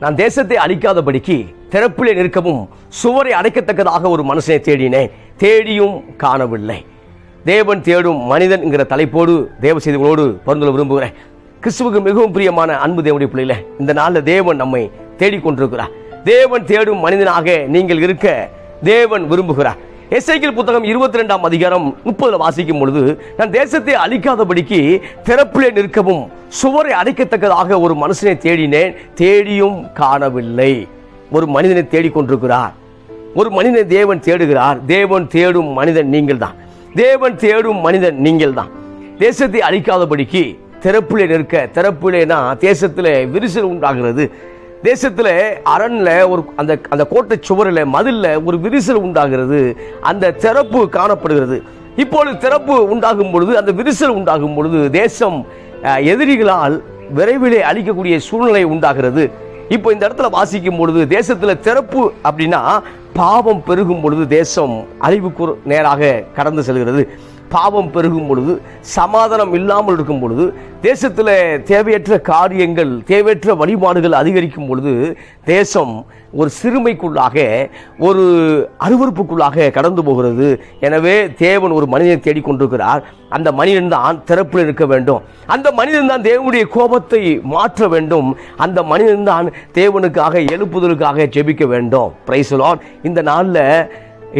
நான் தேசத்தை அழிக்காதபடிக்கு திறப்பிலே நிற்கவும் சுவரை அடைக்கத்தக்கதாக ஒரு மனுஷனை தேடினேன். தேடியும் காணவில்லை. தேவன் தேடும் மனிதன் என்கிற தலைப்போடு தேவ செய்திகளோடு பரிந்துள்ள விரும்புகிறேன். கிறிஸ்துவுக்கு மிகவும் பிரியமான அன்பு தேவனுடைய பிள்ளையில இந்த நாளில் தேவன் நம்மை தேடிக்கொண்டிருக்கிறார். தேவன் தேடும் மனிதனாக நீங்கள் இருக்க தேவன் விரும்புகிறார். எஸ்ஐக்கில் புத்தகம் இருபத்தி ரெண்டாம் அதிகாரம் முப்பதுல வாசிக்கும் பொழுது நான் தேசத்தை அழிக்காதபடிக்கு திறப்பிலே நிற்கவும் சுவரை அடைக்கத்தக்கதாக ஒரு மனுஷனை தேடினேன் தேடியும் காணவில்லை. ஒரு மனிதனை தேடிக்கொண்டிருக்கிறார். ஒரு மனிதனை தேவன் தேடுகிறார். தேவன் தேடும் மனிதன் நீங்கள் தான் தேவன் தேடும் மனிதன் நீங்கள் தான் தேசத்தை அழிக்காதபடிக்கு திறப்பிலே நிற்க திறப்பிலேனா தேசத்தில் விரிசல் உண்டாகிறது. தேசத்தில் அரண்ல ஒரு அந்த அந்த கோட்டை சுவரில் மதில்ல ஒரு விரிசல் உண்டாகிறது. அந்த திறப்பு காணப்படுகிறது. இப்பொழுது திறப்பு உண்டாகும் பொழுது அந்த விரிசல் உண்டாகும் பொழுது தேசம் எதிரிகளால் விரைவிலே அழிக்கக்கூடிய சூழ்நிலை உண்டாகிறது. இப்போ இந்த இடத்துல வாசிக்கும் பொழுது தேசத்தில் திறப்பு அப்படின்னா பாவம் பெருகும் பொழுது தேசம் அழிவுக்கு நேராக கடந்து செல்கிறது. பாவம் பெருகும் பொழுது சமாதானம் இல்லாமல் இருக்கும் பொழுது தேசத்தில் தேவையற்ற காரியங்கள் தேவையற்ற வழிபாடுகள் அதிகரிக்கும் பொழுது தேசம் ஒரு சிறுமைக்குள்ளாக ஒரு அருவருப்புக்குள்ளாக கடந்து போகிறது. எனவே தேவன் ஒரு மனிதனை தேடிக்கொண்டிருக்கிறார் அந்த மனிதன் தான் திறப்பில் இருக்க வேண்டும். அந்த மனிதன் தான் தேவனுடைய கோபத்தை மாற்ற வேண்டும். அந்த மனிதன் தான் தேவனுக்காக எழுப்புதலுக்காக ஜெபிக்க வேண்டும். பிரைசலான் இந்த நாளில்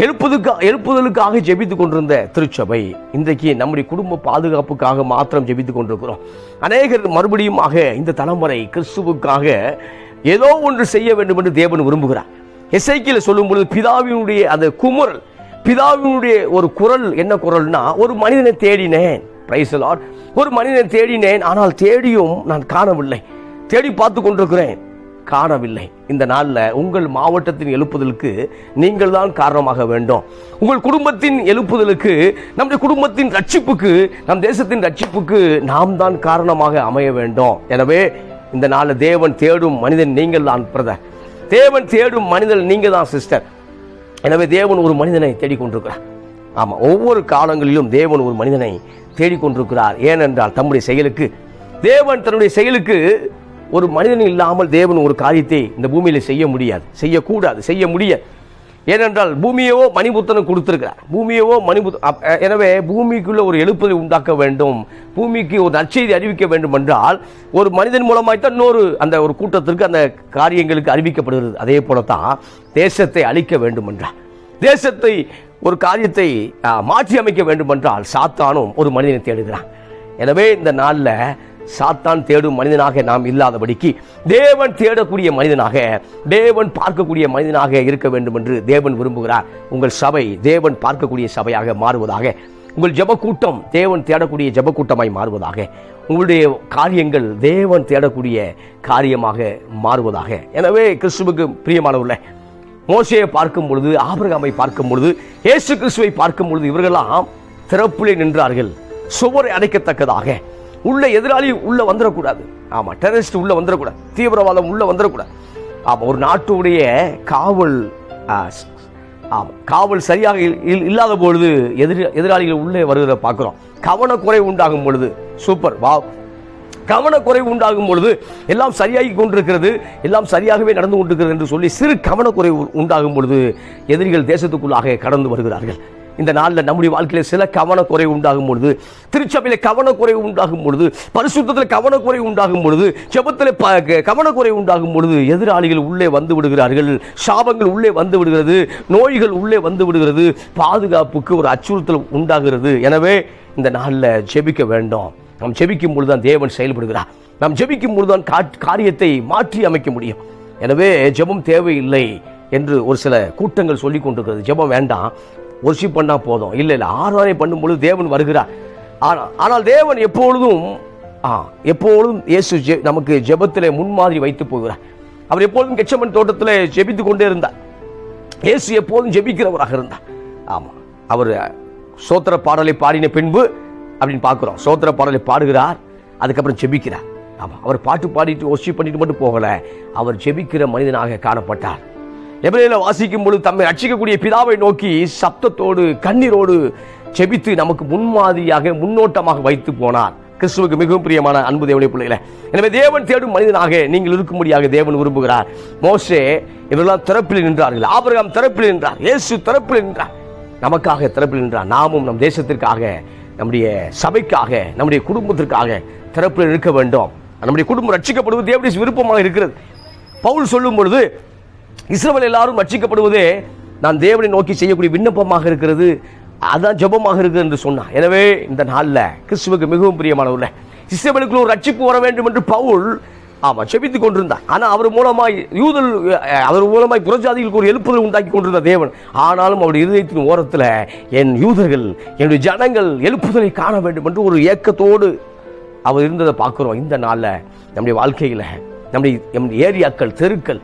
எழுப்புதுக்காக எழுப்புதலுக்காக ஜெபித்துக் கொண்டிருந்த திருச்சபை இன்றைக்கு நம்முடைய குடும்ப பாதுகாப்புக்காக மாத்திரம் ஜெபித்துக் கொண்டிருக்கிறோம். அநேகர் மறுபடியுமாக இந்த தலைமுறை கிறிஸ்துவுக்காக ஏதோ ஒன்று செய்ய வேண்டும் என்று தேவன் விரும்புகிறார். எஸ்ஐக்கில் சொல்லும் பொழுது பிதாவினுடைய அந்த குமுறல் பிதாவினுடைய ஒரு குரல் என்ன குரல்னா ஒரு மனிதனை தேடினேன் பிரைசலார் ஒரு மனிதனை தேடினேன் ஆனால் தேடியும் நான் காணவில்லை. தேடி பார்த்து கொண்டிருக்கிறேன். காணவில்லை. இந்த நாளில் உங்கள் மாவட்டத்தின் எழுப்புதலுக்கு நீங்கள் தான் காரணமாக வேண்டும். உங்கள் குடும்பத்தின் எழுப்புதலுக்கு நம்முடைய குடும்பத்தின் ரட்சிப்புக்கு நம் தேசத்தின் ரட்சிப்புக்கு நாம் தான் காரணமாக அமைய வேண்டும். எனவே இந்த நாளில் தேவன் தேடும் மனிதன் நீங்கள் தான் பிரதர். தேவன் தேடும் மனிதன் நீங்கள் தான் சிஸ்டர். எனவே தேவன் ஒரு மனிதனை தேடிக்கொண்டிருக்கிறார். ஆமாம் ஒவ்வொரு காலங்களிலும் தேவன் ஒரு மனிதனை தேடிக்கொண்டிருக்கிறார். ஏனென்றால் தம்முடைய செயலுக்கு தேவன் தன்னுடைய செயலுக்கு ஒரு மனிதன் இல்லாமல் தேவன் ஒரு காரியத்தை இந்த பூமியில் செய்ய முடியாது. செய்யக்கூடாது செய்ய முடியாது. ஏனென்றால் பூமியவோ மணிபுத்தனும் கொடுத்துருக்கிறார். பூமியவோ மணிபுத்தன் எனவே பூமிக்குள்ளே ஒரு எழுப்பதை உண்டாக்க வேண்டும். பூமிக்கு ஒரு நற்செய்தி அறிவிக்க வேண்டும் என்றால் ஒரு மனிதன் மூலமாய்த்தான் இன்னொரு அந்த ஒரு கூட்டத்திற்கு அந்த காரியங்களுக்கு அறிவிக்கப்படுகிறது. அதே போலத்தான் தேசத்தை அழிக்க வேண்டும் என்றால் தேசத்தை ஒரு காரியத்தை மாற்றி அமைக்க வேண்டும் என்றால் சாத்தானும் ஒரு மனிதனை தேடுகிறான். எனவே இந்த நாளில் சாத்தான் தேடும் மனிதனாக நாம் இல்லாதபடிக்கு தேவன் தேடக்கூடிய மனிதனாக தேவன் பார்க்கக்கூடிய மனிதனாக இருக்க வேண்டும் என்று தேவன் விரும்புகிறார். உங்கள் சபை தேவன் பார்க்கக்கூடிய சபையாக மாறுவதாக உங்கள் ஜபக்கூட்டம் தேவன் தேடக்கூடிய ஜபக்கூட்டமாய் மாறுவதாக உங்களுடைய காரியங்கள் தேவன் தேடக்கூடிய காரியமாக மாறுவதாக. எனவே கிறிஸ்துவுக்கு பிரியமானவர்களே மோசையை பார்க்கும் பொழுது ஆபிரகாமை பார்க்கும் பொழுது இயேசு கிறிஸ்துவை பார்க்கும் பொழுது இவர்களெல்லாம் திறப்பிலே நின்றார்கள் சுவரை அடைக்கத்தக்கதாக உள்ள எதிராளி உள்ள வந்துடக்கூடாது ஆமா டெரரிஸ்ட் உள்ள வந்துடக்கூடாது தீவிரவாதம் உள்ள வந்துடக்கூடாது ஆமா ஒரு நாட்டுடைய காவல் காவல் சரியாக இல்லாத பொழுது எதிரி எதிராளிகள் உள்ளே வருகிறத பார்க்குறோம். கவனக்குறை உண்டாகும் பொழுது சூப்பர் வா கவனக்குறைவு உண்டாகும் பொழுது எல்லாம் சரியாகி கொண்டிருக்கிறது எல்லாம் சரியாகவே நடந்து கொண்டிருக்கிறது என்று சொல்லி சிறு கவனக்குறைவு உண்டாகும் பொழுது எதிரிகள் தேசத்துக்குள்ளாக கடந்து வருகிறார்கள். இந்த நாளில் நம்முடைய வாழ்க்கையில் சில கவனக்குறைவு உண்டாகும் பொழுது திருச்சபையில் கவனக்குறைவு உண்டாகும் பொழுது பரிசுத்தத்தில் கவனக்குறைவு உண்டாகும் பொழுது ஜெபத்தில் ப- கவனக்குறைவு உண்டாகும் பொழுது எதிராளிகள் உள்ளே வந்து விடுகிறார்கள் சாபங்கள் உள்ளே வந்து விடுகிறது நோய்கள் உள்ளே வந்து விடுகிறது பாதுகாப்புக்கு ஒரு அச்சுறுத்தல் உண்டாகிறது. எனவே இந்த நாளில் ஜெபிக்க வேண்டும். நாம் ஜெபிக்கும் பொழுது தான் தேவன் செயல்படுகிறார். நாம் ஜெபிக்கும் பொழுது தான் காரியத்தை மாற்றி அமைக்க முடியும். எனவே ஜெபம் தேவையில்லை என்று ஒரு சில கூட்டங்கள் சொல்லி கொண்டிருக்கிறது. ஜெபம் வேண்டாம். ஒர்ஷிப் பண்ணா போதும். இல்லை இல்லை ஆராதனை பண்ணும் பொழுது தேவன் வருகிறார். ஆனால் ஆனால் தேவன் எப்பொழுதும் ஆ எப்பொழுதும் இயேசு ஜெ- நமக்கு ஜெபத்தில் முன்மாதிரி வைத்து போகிறார். அவர் எப்பொழுதும் கெச்சமன் தோட்டத்தில் ஜெபித்து கொண்டே இருந்தார். இயேசு எப்போதும் ஜெபிக்கிறவராக இருந்தார். ஆமா அவர் சோத்திர பாடலை பாடின பின்பு அப்படின்னு பார்க்குறோம். சோத்திர பாடலை பாடுகிறார் அதுக்கப்புறம் ஜெபிக்கிறார். ஆமா அவர் பாட்டு பாடிட்டு ஒர்ஷிப் பண்ணிட்டு மட்டும் போகல. அவர் ஜெபிக்கிற மனிதனாக காணப்பட்டார். எபிரேல வாசிக்கும் பொழுது தம்மை ரட்சிக்கக்கூடிய பிதாவை நோக்கி சப்தத்தோடு கண்ணீரோடு செபித்து நமக்கு முன்மாதிரியாக முன்னோட்டமாக வைத்து போனார். கிறிஸ்துவுக்கு மிகவும் பிரியமான அன்பு தேவனை பிள்ளைகளை எனவே தேவன் தேடும் மனிதனாக நீங்கள் இருக்கும்படியாக தேவன் விரும்புகிறார். மோசே இவரெல்லாம் திறப்பில் நின்றார்கள். ஆபரகம் திறப்பில் நின்றார். இயேசு திறப்பில் நின்றார். நமக்காக திறப்பில் நின்றார். நாமும் நம் தேசத்திற்காக நம்முடைய சபைக்காக நம்முடைய குடும்பத்திற்காக திறப்பில் இருக்க வேண்டும். நம்முடைய குடும்பம் ரட்சிக்கப்படுவது தேவனுடைய விருப்பமாக இருக்கிறது. பவுல் சொல்லும் பொழுது இஸ்ரவேல் எல்லாரும் ரட்சிக்கப்படுவதே நான் தேவனை நோக்கி செய்யக்கூடிய விண்ணப்பமாக இருக்கிறது அதான் ஜெபமாக இருக்குது என்று சொன்னார். எனவே இந்த நாளில் கிறிஸ்துவுக்கு மிகவும் பிரியமானவர்கள இஸ்ரவேலுக்குள்ள ஒரு ரட்சிப்பு வர வேண்டும் என்று பவுல் ஆமா செபித்துக் கொண்டிருந்தார். ஆனால் அவர் மூலமாய் யூதல் அவர் மூலமாய் புறஜாதிகளுக்கு ஒரு எழுப்புதல் உண்டாக்கி கொண்டிருந்த தேவன். ஆனாலும் அவருடைய இருதயத்தின் ஓரத்தில் என் யூதர்கள் என்னுடைய ஜனங்கள் எழுப்புதலை காண வேண்டும் என்று ஒரு ஏக்கத்தோடு அவர் இருந்ததை பார்க்குறோம். இந்த நாளில் நம்முடைய வாழ்க்கையில் நம்முடைய நம்முடைய ஏரியாக்கள் தெருக்கள்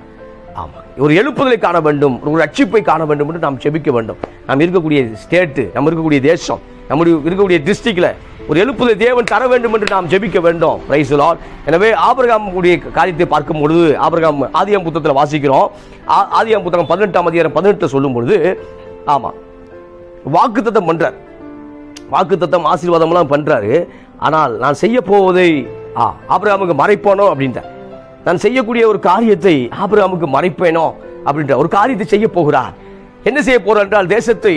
ஆமாம் ஒரு எழுப்புதலை காண வேண்டும் ஒரு ரட்சிப்பை காண வேண்டும் என்று நாம் செபிக்க வேண்டும். நாம் இருக்கக்கூடிய ஸ்டேட்டு நம்ம இருக்கக்கூடிய தேசம் நம்முடைய இருக்கக்கூடிய டிஸ்ட்ரிக்ட்ல ஒரு எழுப்புதலை தேவன் தர வேண்டும் என்று நாம் ஜெபிக்க வேண்டும். பிரைஸ் லால் எனவே ஆபிரகாம் உடைய காரியத்தை பார்க்கும் பொழுது ஆபிரகாம் ஆதியாம் புத்தகத்தில் வாசிக்கிறோம். ஆ- ஆதியாம் புத்தகம் பதினெட்டாம் அதிகாரம் பதினெட்டு சொல்லும் பொழுது ஆமாம் வாக்குத்தத்தம் பண்றார். வாக்குத்தத்தம் ஆசீர்வாதம்லாம் பண்றாரு. ஆனால் நான் செய்ய போவதை ஆ ஆபிரகாமுக்கு மறைப்போனோம் அப்படின்ட்டார். நான் செய்யக்கூடிய ஒரு காரியத்தை ஆபிரகாமுக்கு மறைப்பேனோ அப்படின்ற ஒரு காரியத்தை செய்ய போகிறார். என்ன செய்ய போறார் என்றால் தேசத்தை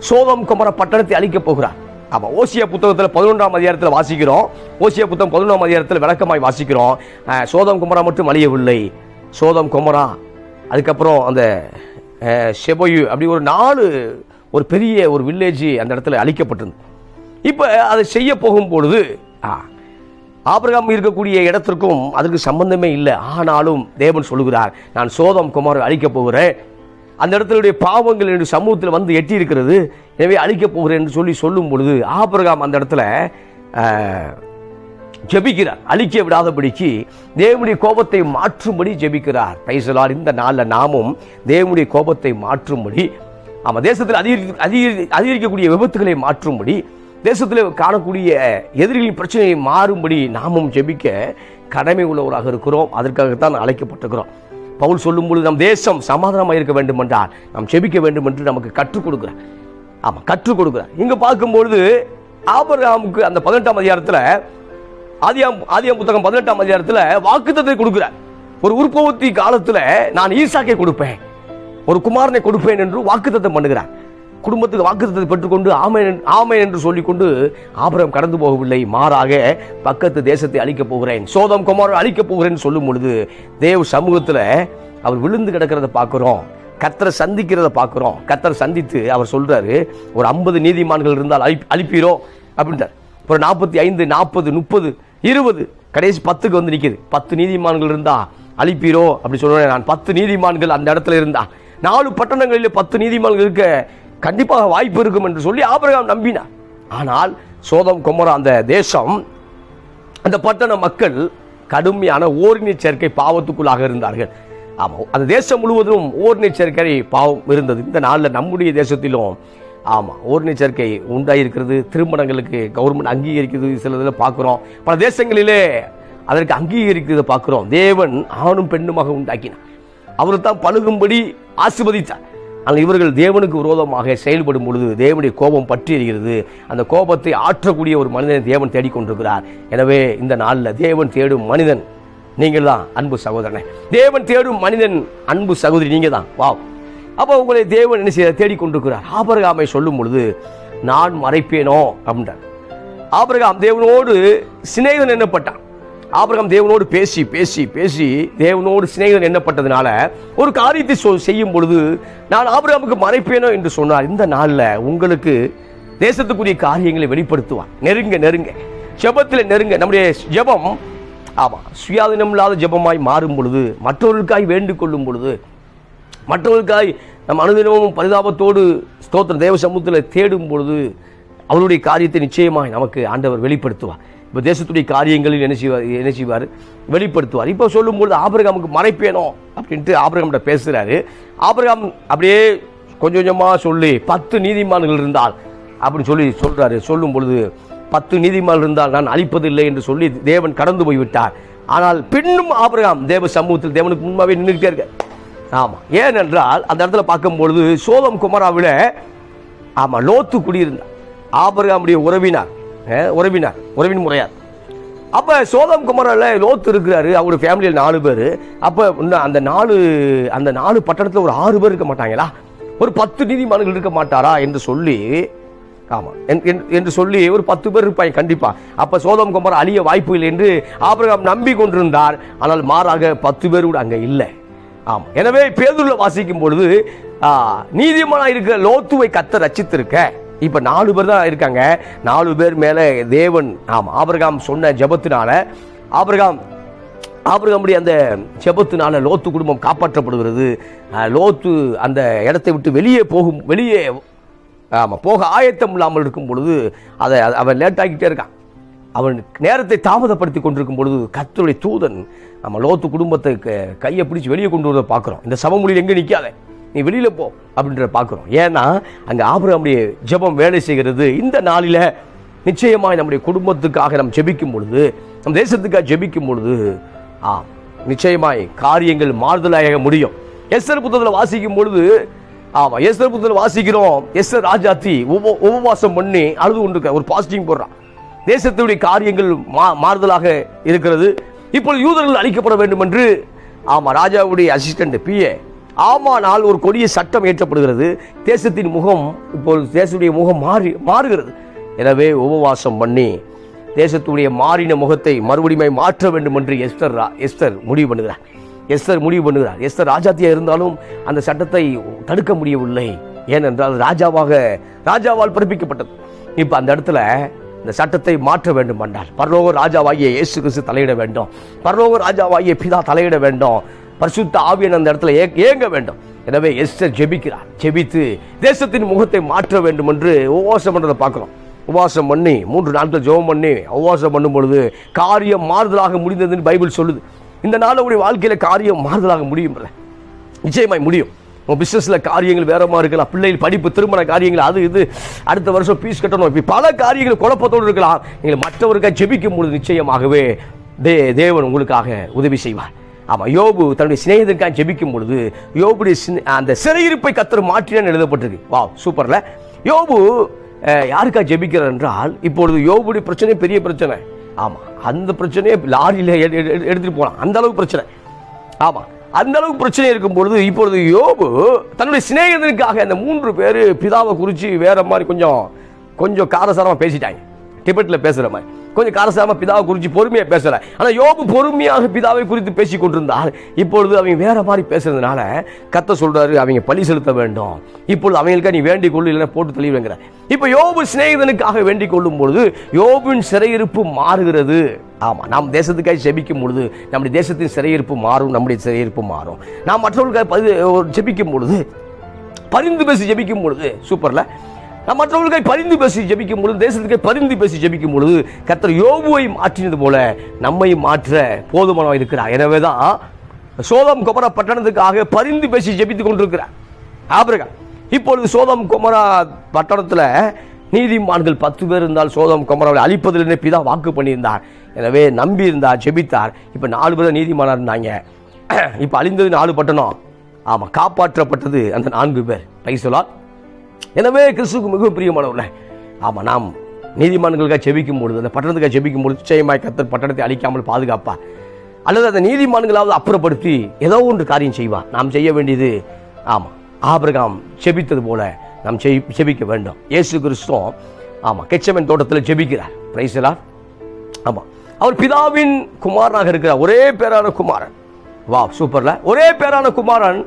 சோதம் குமர பட்டணத்தை அழிக்கப் போகிறார். ஆமா ஓசிய புத்தகத்தில் பதினொன்றாம் அதிகாரத்தில் வாசிக்கிறோம். ஓசிய புத்தகம் பதினொன்றாம் அதிகாரத்தில் விளக்கமாய் வாசிக்கிறோம். சோதம் குமரா மட்டும் அழியவில்லை. சோதம் குமரா அதுக்கப்புறம் அந்த அஹ், செபொயு அப்படி ஒரு நாலு ஒரு பெரிய ஒரு வில்லேஜ் அந்த இடத்துல அழிக்கப்பட்டிருந்தது. இப்போ அதை செய்ய போகும் பொழுது ஆ, ஆபிரகாம் இருக்கக்கூடிய இடத்திற்கும் அதற்கு சம்பந்தமே இல்லை. ஆனாலும் தேவன் சொல்லுகிறார் நான் சோதம் குமார் அழிக்கப் போகிறேன். அந்த இடத்துடைய பாவங்கள் என்று சமூகத்தில் வந்து எட்டி இருக்கிறது எனவே அழிக்கப் போகிறேன் என்று சொல்லி சொல்லும் பொழுது ஆபிரகாம் அந்த இடத்துல ஜெபிக்கிறார். அழிக்க விடாதபடிக்கு தேவனுடைய கோபத்தை மாற்றும்படி ஜெபிக்கிறார். பைசலார் இந்த நாளில் நாமும் தேவனுடைய கோபத்தை மாற்றும்படி ஆமாம் தேசத்தில் அதிகரி அதிகரி அதிகரிக்கக்கூடிய விபத்துகளை மாற்றும்படி தேசத்தில் காணக்கூடிய எதிரிகளின் பிரச்சனையை மாறும்படி நாமும் ஜெபிக்க கடமை உள்ளவராக இருக்கிறோம். அதற்காகத்தான் அழைக்கப்பட்டிருக்கிறோம். பவுல் சொல்லும் பொழுது நம் தேசம் சமாதானமாக இருக்க வேண்டும் என்றால் நாம் ஜெபிக்க வேண்டும் என்று நமக்கு கற்றுக் கொடுக்கிறார். ஆமா கற்றுக் கொடுக்குறார். இங்க பார்க்கும்பொழுது ஆபரகாமுக்கு அந்த பதினெட்டாம் அதிகாரத்துல ஆதியாம் ஆதியாம் புத்தகம் பதினெட்டாம் அதிகாரத்துல வாக்குத்தத்தை கொடுக்குறார். ஒரு உற்பத்தி காலத்துல நான் ஈசாக்கை கொடுப்பேன். ஒரு குமாரனை கொடுப்பேன் என்று வாக்குத்தத்தம் பண்ணுகிறார். குடும்பத்துக்கு வாக்குத்தத்தை பெற்றுக்கொண்டு ஆமேன் ஆமேன் என்று சொல்லிக்கொண்டு ஆபரம் கடந்து போகவில்லை. மாறாக பக்கத்து தேசத்தை அழிக்கப் போகிறேன். சோதம் குமார் அழிக்கப் போகிறேன்னு சொல்லும் பொழுது தேவ் சமூகத்தில் அவர் விழுந்து கிடக்கிறத பார்க்குறோம். கத்தரை சந்திக்கிறத பார்க்குறோம். கத்தரை சந்தித்து அவர் சொல்கிறாரு ஒரு ஐம்பது நீதிமான்கள் இருந்தால் அழி அழிப்பீரோ? அப்படின்றார் ஒரு நாற்பத்தி ஐந்து நாற்பது முப்பது இருபது கடைசி பத்துக்கு வந்து நிற்கிது பத்து நீதிமான்கள் இருந்தால் அழிப்பீரோ? அப்படி சொல்கிறேன் நான் பத்து நீதிமான்கள் அந்த இடத்துல இருந்தால் நாலு பட்டணங்களில் பத்து நீதிமான்கள் இருக்க கண்டிப்பாக வாய்ப்பு இருக்கும் என்று சொல்லி ஆபிரகாம் நம்பினார். ஆனால் சோதம் குமரா அந்த தேசம் அந்த பட்டண மக்கள் கடுமையான ஓரினச் சேர்க்கை பாவத்துக்குள்ளாக இருந்தார்கள். ஆமாம் அந்த தேசம் முழுவதும் ஓரினச் சேர்க்கை பாவம் இருந்தது. இந்த நாளில் நம்முடைய தேசத்திலும் ஆமாம் ஓரினை சேர்க்கை உண்டாயிருக்கிறது. திருமணங்களுக்கு கவர்மெண்ட் அங்கீகரிக்கிறது சில இதில் பார்க்குறோம். பல தேசங்களிலே அதற்கு அங்கீகரிக்கிறதை பார்க்குறோம். தேவன் ஆணும் பெண்ணுமாக உண்டாக்கினார். அவர் தான் பழுகும்படி ஆசிர்வதித்தார். ஆனால் இவர்கள் தேவனுக்கு விரோதமாக செயல்படும் பொழுது தேவனுடைய கோபம் பற்றி எறிகிறது அந்த கோபத்தை ஆற்றக்கூடிய ஒரு மனிதனை தேவன் தேடிக்கொண்டிருக்கிறார். எனவே இந்த நாளில் தேவன் தேடும் மனிதன் நீங்கள் தான் அன்பு சகோதரனை. தேவன் தேடும் மனிதன் அன்பு சகோதரி நீங்கள் தான். வா அப்போ உங்களை தேவன் என்ன செய்ய தேடிக்கொண்டிருக்கிறார். ஆபரகாமை சொல்லும் பொழுது நான் மறைப்பேனோ? அப்படின்றார். ஆபரகாம் தேவனோடு சிநேகன் எண்ணப்பட்டான் ஆபிரகாம் தேவனோடு பேசி பேசி பேசி தேவனோடு சிநேகன் எண்ணப்பட்டதுனால ஒரு காரியத்தை செய்யும் பொழுது நான் ஆபிரகாமுக்கு மறைப்பேனோ என்று சொன்னார் இந்த நாளில் உங்களுக்கு தேசத்துக்குரிய காரியங்களை வெளிப்படுத்துவார் நெருங்க நெருங்க. ஜெபத்தில் நெருங்க. நம்முடைய ஜெபம் ஆமாம் சுயாதீனம் இல்லாத ஜெபமாய் மாறும் பொழுது மற்றவர்களுக்காய் வேண்டிக் கொள்ளும் பொழுது மற்றவர்களுக்காய் நம் அனுதினமும் பரிதாபத்தோடு ஸ்தோத்திர தேவ சமூகத்தில் தேடும் பொழுது அவருடைய காரியத்தை நிச்சயமாய் நமக்கு ஆண்டவர் வெளிப்படுத்துவார். இப்போ தேசத்துடைய காரியங்களில் என்ன செய்வார் என்ன செய்வார்? வெளிப்படுத்துவார். இப்போ சொல்லும்பொழுது ஆபிரகாமுக்கு மறைப்பேனோ அப்படின்ட்டு ஆபிரகாம்கிட்ட பேசுகிறாரு ஆபிரகாம் அப்படியே கொஞ்சம் கொஞ்சமாக சொல்லி பத்து நீதிமான்கள் இருந்தால் அப்படின்னு சொல்லி சொல்கிறாரு சொல்லும் பொழுது பத்து நீதிமான் இருந்தால் நான் அழிப்பதில்லை என்று சொல்லி தேவன் கடந்து போய்விட்டார். ஆனால் பின்னும் ஆபிரகாம் தேவ சமூகத்தில் தேவனுக்கு முன்பாகவே நின்றுக்கிட்டே இருக்க. ஆமாம் ஏனென்றால் அந்த இடத்துல பார்க்கும்பொழுது சோதம் குமராவில் ஆமாம் லோத்து குடியிருந்தார். ஆபிரகாமுடைய உறவினார். உறவினார் உறவின் முறையார். அப்ப சோதம் குமரில் லோத்து இருக்கிறாரு அவர் ஃபேமிலியில் நாலு பேர். அப்ப இன்னும் அந்த நாலு அந்த நாலு பட்டணத்தில் ஒரு ஆறு பேர் இருக்க மாட்டாங்களா? ஒரு பத்து நீதிமான்கள் இருக்க மாட்டாரா என்று சொல்லி ஆமா என்- என்- என்று சொல்லி ஒரு பத்து பேர் இருப்பாங்க கண்டிப்பா. அப்ப சோதம் குமார் அழிய வாய்ப்பு இல்லை என்று ஆபிரகாம் நம்பி கொண்டிருந்தார். ஆனால் மாறாக பத்து பேர் கூட அங்க இல்லை. ஆமா. எனவே பேதுள்ள வாசிக்கும் பொழுது ஆ, இருக்கிற லோத்துவை கத்த ரச்சித்திருக்க இப்போ நாலு பேர் தான் இருக்காங்க. நாலு பேர் மேலே தேவன் ஆமாம் ஆபிரகாம் சொன்ன ஜபத்தினால ஆபிரகாம் ஆபிரகாமுடைய அந்த செபத்தினால லோத்து குடும்பம் காப்பாற்றப்படுகிறது. லோத்து அந்த இடத்தை விட்டு வெளியே போகும் வெளியே ஆமாம் போக ஆயத்தம் இல்லாமல் இருக்கும் பொழுது அதை அவன் லேட் ஆகிட்டே இருக்கான். அவன் நேரத்தை தாமதப்படுத்தி கொண்டிருக்கும் பொழுது கத்தருடைய தூதன் நம்ம லோத்து குடும்பத்தை க- கையை பிடிச்சி வெளியே கொண்டு வரதை பார்க்குறோம். இந்த சமமொழியில் எங்கே நிற்காத நீ வெளியில் போ அப்படின்றத பார்க்குறோம். ஏன்னா அங்கே ஆபிரகாமுடைய ஜெபம் வேலை செய்கிறது. இந்த நாளில் நிச்சயமாக நம்முடைய குடும்பத்துக்காக நாம் ஜெபிக்கும் பொழுது நம் தேசத்துக்காக ஜெபிக்கும் பொழுது ஆ நிச்சயமாய் காரியங்கள் மாறுதலாக முடியும். எஸ்தர் புத்தகத்தில் வாசிக்கும் பொழுது ஆமாம் எஸ்தர் புத்தகத்தில் வாசிக்கிறோம். எஸ்தர் ராஜாத்தி உப- உபவாசம் பண்ணி அழுது கொண்டு ஒரு பாசிட்டிவ் போடுறான் தேசத்துடைய காரியங்கள் மா- மாறுதலாக இருக்கிறது. இப்பொழுது யூதர்கள் அழிக்கப்பட வேண்டும் என்று ஆமாம் ராஜாவுடைய அசிஸ்டண்ட் பிஏ ஆமானால் ஒரு கொடிய சட்டம் ஏற்றப்படுகிறது. தேசத்தின் முகம் இப்போ தேசத்துடைய முகம் மாறி மாறுகிறது. எனவே உபவாசம் பண்ணி தேசத்துடைய மாறின முகத்தை மறுபடியும் மாற்ற வேண்டும் என்று எஸ்தர் ரா- எஸ்தர் முடிவு பண்ணுகிறார். எஸ்தர் முடிவு பண்ணுகிறார். எஸ்தர் ராஜாத்தியா இருந்தாலும் அந்த சட்டத்தை தடுக்க முடியவில்லை. ஏனென்றால் ராஜாவாக ராஜாவால் பிறப்பிக்கப்பட்டது. இப்போ அந்த இடத்துல இந்த சட்டத்தை மாற்ற வேண்டும் என்றால் பரலோக ராஜாவாகிய இயேசு கிறிஸ்து தலையிட வேண்டும். பரலோக ராஜாவாகிய பிதா தலையிட வேண்டும். பரிசுத்த ஆவியன் அந்த இடத்துல ஏங்க வேண்டும்? எனவே எஸ்டர் ஜெபிக்கிறார். ஜெபித்து தேசத்தின் முகத்தை மாற்ற வேண்டும் என்று உபவாசம் பண்ணுறத பார்க்குறோம். உபவாசம் பண்ணி மூன்று நாட்கள் ஜெபம் பண்ணி உபவாசம் பண்ணும் பொழுது காரியம் மாறுதலாக முடிந்ததுன்னு பைபிள் சொல்லுது. இந்த நாள் உடைய காரியம் மாறுதலாக முடியும் நிச்சயமாய் முடியும். உங்கள் பிஸ்னஸில் காரியங்கள் வேற மாதிரி இருக்கலாம். பிள்ளைகள் படிப்பு திருமண காரியங்கள் அது இது. அடுத்த வருஷம் ஃபீஸ் கட்டணும். இப்படி பல காரியங்கள் குழப்பத்தோடு இருக்கலாம். நீங்கள் மற்றவருக்காக ஜெபிக்கும் பொழுது நிச்சயமாகவே தே தேவன் உங்களுக்காக உதவி செய்வார். ஆமாம் யோபு தன்னுடைய சிநேகிதருக்காக ஜெபிக்கும் பொழுது யோபுடைய அந்த சிறையிருப்பை கத்தர் மாற்றினான்னு எழுதப்பட்டிருக்கு. வா சூப்பரில். யோபு யாருக்கா ஜெபிக்கிறார் என்றால் இப்பொழுது யோபுடைய பிரச்சனை பெரிய பிரச்சனை. ஆமாம் அந்த பிரச்சனையை லாரியில் எடு- போகலாம் அந்த அளவுக்கு பிரச்சனை. ஆமாம் அந்த அளவுக்கு பிரச்சனை இருக்கும் பொழுது இப்பொழுது யோபு தன்னுடைய சிநேகிதனுக்காக அந்த மூன்று பேர் பிதாவை குறித்து வேற மாதிரி கொஞ்சம் கொஞ்சம் காரசாரமாக பேசிட்டாங்க. டிபெட்டில் பேசுகிற மாதிரி கொஞ்சம் கரசாம பிதாவை குறித்து பொறுமையாக பேசலை ஆனால் யோபு பொறுமையாக பிதாவை குறித்து பேசி கொண்டிருந்தால் இப்பொழுது அவங்க வேற மாதிரி பேசுறதுனால கத்த சொல்றாரு அவங்க பழி செலுத்த வேண்டும். இப்பொழுது அவங்களுக்காக நீ வேண்டிக் கொள்ளு இல்லைன்னா போட்டு தெளிவுங்கிற இப்போ யோபு சிநேகிதனுக்காக வேண்டிக் கொள்ளும் பொழுது யோபின் சிறையிருப்பு மாறுகிறது. ஆமாம் நாம் தேசத்துக்காக ஜெபிக்கும் பொழுது நம்முடைய தேசத்தின் சிறையிருப்பு மாறும் நம்முடைய சிறையிருப்பு மாறும். நாம் மற்றவர்களுக்காக பதி- ஜெபிக்கும் பொழுது பரிந்து பேசி ஜெபிக்கும் பொழுது சூப்பரில்? நாம் மற்றவர்களுக்கு பரிந்து பேசி ஜபிக்கும் பொழுது தேசத்துக்கு பரிந்து பேசி ஜபிக்கும் பொழுது கத்தர் யோபுவை மாற்றினது போல நம்மை மாற்ற போதுமானவா இருக்கிறார். எனவே தான் சோதம் குமர பட்டணத்துக்காக பரிந்து பேசி ஜெபித்துக் கொண்டிருக்கிறார். ஆபிரகா இப்பொழுது சோதம் குமரா பட்டணத்தில் நீதிமான்கள் பத்து பேர் இருந்தால் சோதம் குமராவை அழிப்பதில் பிதா வாக்கு பண்ணியிருந்தார். எனவே நம்பி இருந்தார் ஜெபித்தார். இப்போ நாலு பேர் நீதிமானாக இருந்தாங்க. இப்போ அழிந்தது நாலு பட்டணம். ஆமாம் காப்பாற்றப்பட்டது அந்த நான்கு பேர். பைசலா எனவே கிறிஸ்துவுக்கு மிக பிரியமானவர்களே ஆமா நாம் நீதிமான்களுக்காக செபிக்கும் பொழுது அந்த பட்டணத்துக்காக செபிக்கும் பொழுது நிச்சயமாய் கத்தர் பட்டணத்தை அழிக்காமல் பாதுகாப்பா? அல்லது அந்த நீதிமான்களாவது அப்புறப்படுத்தி ஏதோ ஒன்று காரியம் செய்வான் நாம் செய்ய வேண்டியது ஆமா ஆபிரகாம் ஜெபித்தது போல நாம் செய்- ஜெபிக்க வேண்டும். இயேசு கிறிஸ்துவம் ஆமா கெச்சமன் தோட்டத்தில் செபிக்கிறார் பிரைசலா ஆமா அவர் பிதாவின் குமாரனாக இருக்கிறார். ஒரே பேரான குமாரன். வா சூப்பர்ல ஒரே பேரான குமாரன்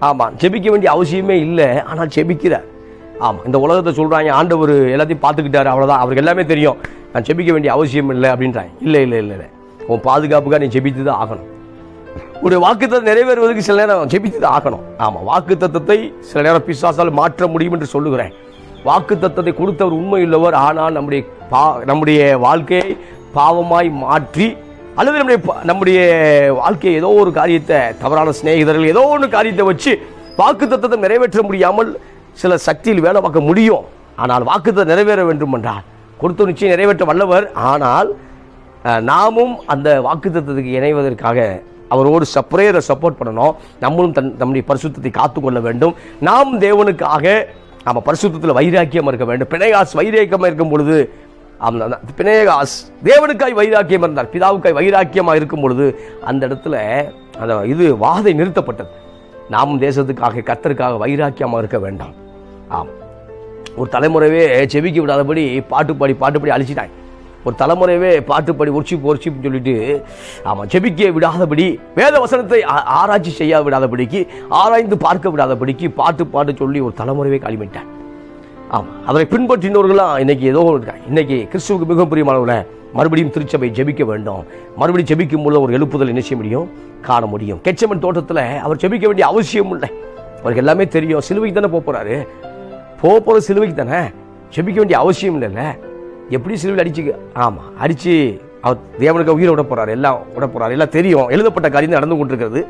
ஆமா ஜெபிக்க வேண்டிய அவசியமே இல்லை ஆனால் செபிக்கிறார் ஆமாம் இந்த உலகத்தை சொல்கிறாங்க ஆண்டவர் எல்லாத்தையும் பார்த்துக்கிட்டாரு அவ்வளோதான் அவருக்கு எல்லாமே தெரியும். நான் ஜெபிக்க வேண்டிய அவசியம் இல்லை அப்படின்றாங்க. இல்லை இல்லை இல்லை இல்லை. உன் பாதுகாப்புக்காக நீ ஜெபித்து தான் ஆகணும். உடைய வாக்குத்தத்தை நிறைவேறுவதற்கு சில நேரம் ஜெபித்து தான் ஆகணும். ஆமா வாக்குத்தத்தத்தை சில நேரம் பிசாசால் மாற்ற முடியும் என்று சொல்லுகிறேன். வாக்குத்தத்தத்தை கொடுத்தவர் உண்மையுள்ளவர். ஆனால் நம்முடைய பா நம்முடைய வாழ்க்கையை பாவமாய் மாற்றி அல்லது நம்முடைய நம்முடைய வாழ்க்கையை ஏதோ ஒரு காரியத்தை தவறான சிநேகிதர்கள் ஏதோ ஒன்று காரியத்தை வச்சு வாக்குத்தத்தத்தை நிறைவேற்ற முடியாமல் சில சக்தியில் வேலை பார்க்க முடியும். ஆனால் வாக்குத்தை நிறைவேற வேண்டும் என்றால் கொடுத்த நிச்சயம் நிறைவேற்ற வல்லவர். ஆனால் நாமும் அந்த வாக்குத்தத்துக்கு இணைவதற்காக அவரோடு சப்ரேயரை சப்போர்ட் பண்ணணும். நம்மளும் தன் நம்முடைய பரிசுத்தத்தை காத்துக்கொள்ள வேண்டும். நாம் தேவனுக்காக நம்ம பரிசுத்தத்தில் வைராக்கியம் இருக்க வேண்டும். பிணையாஸ் வைராக்கியமாக இருக்கும் பொழுது அந்த பிணையகாஸ் தேவனுக்காய் வைராக்கியம் இருந்தார். பிதாவுக்காய் வைராக்கியமாக இருக்கும் பொழுது அந்த இடத்துல அந்த இது வாதை நிறுத்தப்பட்டது. நாமும் தேசத்துக்காக கத்தருக்காக வைராக்கியமாக இருக்க வேண்டாம். ஆம். ஒரு தலைமுறையே செவிக்கு விடாதபடி பாட்டு பாடி பாட்டு பாடி அழிச்சிட்டாங்க. ஒரு தலைமுறையவே பாட்டு பாடி ஒர்ஷிப் ஒர்ஷிப்னு சொல்லிட்டு ஆமாம் செபிக்க விடாதபடி வேத வசனத்தை ஆராய்ச்சி செய்ய விடாதபடிக்கு ஆராய்ந்து பார்க்க விடாதபடிக்கு பாட்டு பாட்டு சொல்லி ஒரு தலைமுறையவே காலிமிட்டான் ஆமாம் அதனை பின்பற்றினவர்களாம் இன்னைக்கு ஏதோ இருக்காங்க. இன்னைக்கு கிறிஸ்துவுக்கு மிகவும் பிரியமானவர்கள மறுபடியும் திருச்சபை ஜெபிக்க வேண்டும். மறுபடியும் ஜெபிக்கும் போது ஒரு எழுப்புதல் என்ன செய்ய முடியும்? காண முடியும். கெச்சமன் தோட்டத்தில் அவர் ஜெபிக்க வேண்டிய அவசியம் இல்லை. அவருக்கு எல்லாமே தெரியும். சிலுவைக்கு தானே போக போறாரு? போக போகிற சிலுவைக்கு தானே? ஜெபிக்க வேண்டிய அவசியம் இல்லைல்ல. எப்படி சிலுவையில் அடிச்சு ஆமாம் அடித்து அவர் தேவனுக்கு உயிரை விட போறாரு. எல்லாம் விட போறாரு. எல்லாம் தெரியும். எழுதப்பட்ட காரியம் நடந்து கொண்டிருக்கிறது.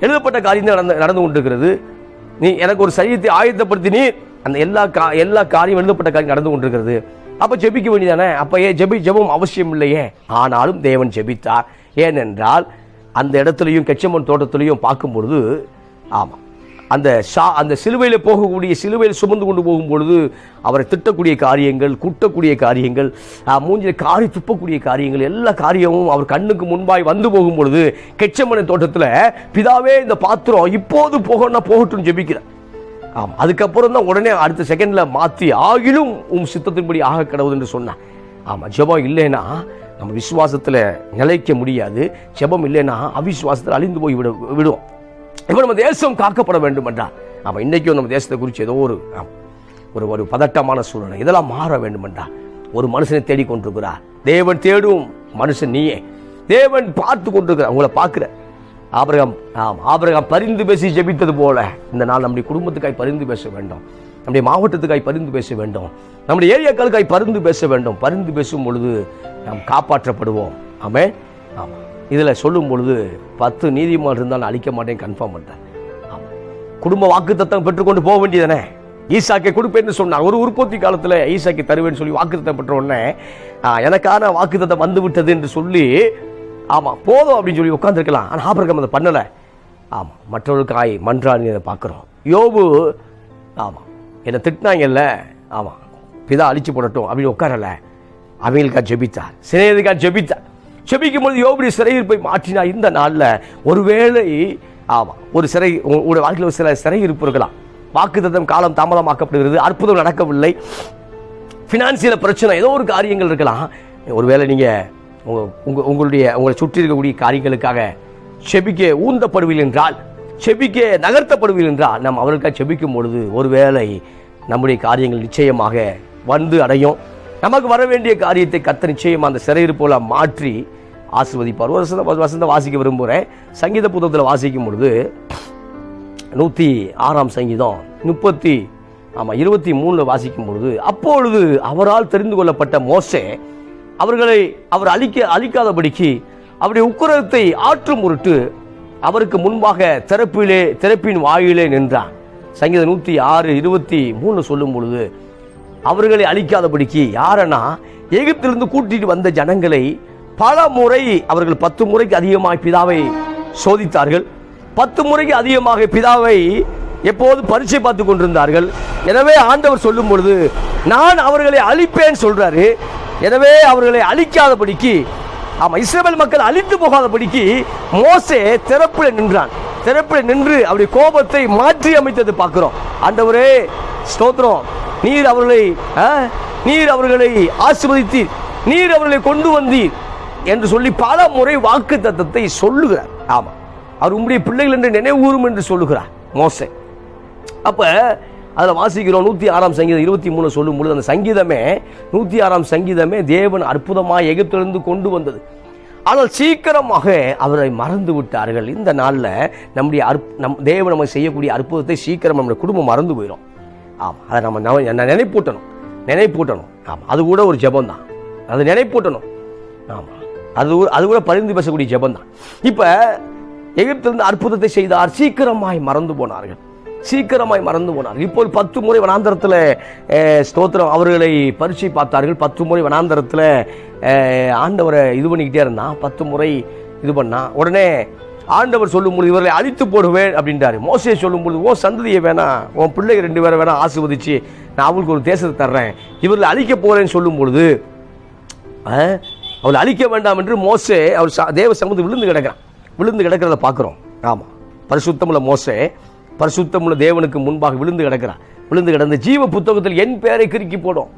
எழுதப்பட்ட காரியம் நடந்து நடந்து கொண்டிருக்கிறது. நீ எனக்கு ஒரு சரீரத்தை ஆயத்தப்படுத்தி நீ அந்த எல்லா கா எல்லா காரியம் எழுதப்பட்ட காரியம் நடந்து கொண்டிருக்கிறது. அப்ப ஜெபிக்க வேண்டியதானே அப்ப ஏன் ஜெபி ஜெபம் அவசியம் இல்லையே ஆனாலும் தேவன் ஜெபித்தார். ஏனென்றால் அந்த இடத்துலையும் கெச்சம்மன் தோட்டத்திலையும் பார்க்கும் பொழுது ஆமாம். அந்த ஷா அந்த சிலுவையில் போகக்கூடிய சிலுவையில் சுமந்து கொண்டு போகும் பொழுது அவரை திட்டக்கூடிய காரியங்கள் குட்டக்கூடிய காரியங்கள் மூஞ்சில் காரி துப்பக்கூடிய காரியங்கள் எல்லா காரியமும் அவர் கண்ணுக்கு முன்பாய் வந்து போகும் பொழுது கெச்சமனை தோட்டத்தில் பிதாவே இந்த பாத்திரம் இப்போது போகணும்னா போகட்டும் ஜெபிக்கிறார். ஆமாம் அதுக்கப்புறம் தான் உடனே அடுத்த செகண்டில் மாற்றி ஆகிலும் உம் சித்தத்தின்படி ஆக கடவுது என்று சொன்னான். ஆமாம் ஜெபம் இல்லைன்னா நம்ம விசுவாசத்தில் நிலைக்க முடியாது. ஜெபம் இல்லைன்னா அவிசுவாசத்தில் அழிந்து போய் விட விடுவோம். இப்போ நம்ம தேசம் காக்கப்பட வேண்டும் என்றால் ஆமாம் இன்றைக்கும் நம்ம தேசத்தை குறித்து ஏதோ ஒரு ஒரு ஒரு பதட்டமான சூழ்நிலை. இதெல்லாம் மாற வேண்டும் என்றால் ஒரு மனுஷனை தேடிக்கொண்டிருக்கிறார் தேவன் தேடும் மனுஷன் நீயே. தேவன் பார்த்து கொண்டிருக்கிறார். உங்களை பார்க்குற ஆபரகம் ஆம் ஆபரகம் பரிந்து பேசி ஜெபித்தது போல இந்த நாள் நம்முடைய குடும்பத்துக்காய் பரிந்து பேச வேண்டும். நம்முடைய மாவட்டத்துக்காய் பரிந்து பேச வேண்டும். நம்முடைய ஏரியாக்களுக்காய் பரிந்து பேச வேண்டும். பரிந்து பேசும் பொழுது நாம் காப்பாற்றப்படுவோம். ஆமே. ஆமாம் இதில் சொல்லும் பொழுது பத்து நீதிமன்றம் இருந்தால் நான் அழிக்க மாட்டேன் கன்ஃபார்ம் பண்ணுறேன் ஆமாம் குடும்ப வாக்குத்தத்தம் பெற்றுக்கொண்டு போக வேண்டியதானே ஈசாக்கை கொடுப்பேன்னு சொன்னார். ஒரு உற்பத்தி காலத்தில் ஈசாக்கை தருவேன்னு சொல்லி வாக்குத்தத்தம் பெற்ற உடனே எனக்கான வாக்குத்தத்தம் வந்து விட்டது என்று சொல்லி ஆமாம் போதும் அப்படின்னு சொல்லி உட்காந்துருக்கலாம் ஆனால் ஆபிரகம் அதை பண்ணலை. ஆமாம் மற்றவர்களுக்காய் மன்றாடினதை பார்க்குறோம். யோபு ஆமாம் என்னை திட்டினாங்கல்ல? ஆமாம் பிதா அழிச்சு போடட்டும் அப்படின்னு உட்காரல. அவங்களுக்காக ஜெபித்தார் சிநேகத்துக்காக ஜெபித்தார். ஜெபிக்கும் பொழுது யோபுடைய போய் மாற்றினா இந்த நாளில் ஒருவேளை ஆமாம் ஒரு சிறை உங்களுடைய வாழ்க்கையில் ஒரு சில சிறை இருக்கலாம் வாக்குத்தத்தம் காலம் தாமதமாக்கப்படுகிறது அற்புதம் நடக்கவில்லை. ஃபினான்சியல் பிரச்சனை ஏதோ ஒரு காரியங்கள் இருக்கலாம். ஒருவேளை நீங்கள் உங்கள் உங்கள் உங்களுடைய உங்களை சுற்றி இருக்கக்கூடிய காரியங்களுக்காக செபிக்க ஊந்தப்படுவீர்கள் என்றால் செபிக்க நகர்த்தப்படுவீர்கள் என்றால் நாம் அவர்களுக்காக செபிக்கும் பொழுது ஒருவேளை நம்முடைய காரியங்கள் நிச்சயமாக வந்து அடையும். நமக்கு வர வேண்டிய காரியத்தை கத்த நிச்சயமாக அந்த சிறையிருப்போல போல மாற்றி ஆசிர்வதிப்பார். ஒரு வசந்த வசந்த வாசிக்க விரும்புகிறேன் சங்கீத புத்தகத்தில் வாசிக்கும் பொழுது நூற்றி ஆறாம் சங்கீதம் முப்பத்தி ஆமாம் இருபத்தி மூணில் வாசிக்கும் பொழுது அப்பொழுது அவரால் தெரிந்து கொள்ளப்பட்ட மோசே அவர்களை அவர் அழிக்க அழிக்காதபடிக்கு அவருடைய உக்கிரத்தை ஆற்றும் பொருட்டு அவருக்கு முன்பாக திறப்பிலே திறப்பின் வாயிலே நின்றான். சங்கீதம் நூற்றி ஆறு இருபத்தி மூணு சொல்லும் பொழுது அவர்களை அழிக்காதபடிக்கு யாரனா எகிப்திலிருந்து கூட்டிட்டு வந்த ஜனங்களை பல முறை அவர்கள் பத்து முறைக்கு அதிகமாக பிதாவை சோதித்தார்கள். பத்து முறைக்கு அதிகமாக பிதாவை எப்போது பரீட்சை பார்த்து கொண்டிருந்தார்கள். எனவே ஆண்டவர் சொல்லும் பொழுது நான் அவர்களை அழிப்பேன் சொல்றாரு. எனவே அவர்களை அழிக்காதபடிக்கு ஆமாம் இஸ்ரேல் மக்கள் அழித்து போகாதபடிக்கு மோசே திறப்பில் நின்றான். திறப்பில் நின்று அவருடைய கோபத்தை மாற்றி அமைத்தது பார்க்கிறோம். ஆண்டவரே ஸ்தோத்திரம். நீர் அவர்களை ஆ, நீர் அவர்களை ஆசிர்வதித்தீர். நீர் அவர்களை கொண்டு வந்தீர் என்று சொல்லி பல முறை வாக்கு தத்தத்தை சொல்லுகிறார். ஆமாம் அவர் உங்களுடைய பிள்ளைகள் என்று நினைவுகூரும் என்று சொல்லுகிறார் மோசே. அப்ப அதில் வாசிக்கிறோம் நூற்றி ஆறாம் சங்கீதம் இருபத்தி மூணு சொல்லும் பொழுது அந்த சங்கீதமே நூற்றி ஆறாம் சங்கீதமே தேவன் அற்புதமாக எகிப்திலிருந்து கொண்டு வந்தது. ஆனால் சீக்கிரமாக அவரை மறந்து விட்டார்கள். இந்த நாளில் நம்முடைய அற்ப நம் தேவன் நம்ம செய்யக்கூடிய அற்புதத்தை சீக்கிரம் நம்முடைய குடும்பம் மறந்து போயிடும் ஆமாம் அதை நம்ம ந- நினைப்பூட்டணும். நினைப்பூட்டணும். ஆமாம் அது கூட ஒரு ஜெபம் தான் அது நினைப்பூட்டணும். ஆமாம் அது அது கூட பரிந்து பேசக்கூடிய ஜெபம் தான் இப்போ எகிப்திலிருந்து அற்புதத்தை செய்தார் சீக்கிரமாய் மறந்து போனார்கள். சீக்கிரமாய் மறந்து போனார். இப்போ பத்து முறை வனாந்தரத்தில் ஸ்தோத்திரம். அவர்களை பரீட்சை பார்த்தார்கள். பத்து முறை வனாந்தரத்தில் ஆண்டவரை இது பண்ணிக்கிட்டே இருந்தான். பத்து முறை இது பண்ணான். உடனே ஆண்டவர் சொல்லும்பொழுது இவர்களை அழித்து போடுவேன் அப்படின்றாரு. மோசையை சொல்லும்பொழுது ஓ சந்ததியை வேணாம் உன் பிள்ளைங்க ரெண்டு பேரை வேணாம் ஆசிர்வதிச்சு நான் அவங்களுக்கு ஒரு தேசத்தை தர்றேன். இவர்களை அழிக்க போகிறேன்னு சொல்லும் பொழுது ஆ? அவளை அழிக்க வேண்டாம் என்று மோசே அவர் ச- தேவ சமூகத்தில் விழுந்து கிடக்கிறான். விழுந்து கிடக்கிறத பார்க்குறோம். ஆமாம் பரிசுத்தமுள்ள மோசே பரிசுத்தமுள்ள தேவனுக்கு முன்பாக விழுந்து கிடக்கிறான். விழுந்து கிடந்த ஜீவ புத்தகத்தில் என் பேரை கிறுக்கி போடும்.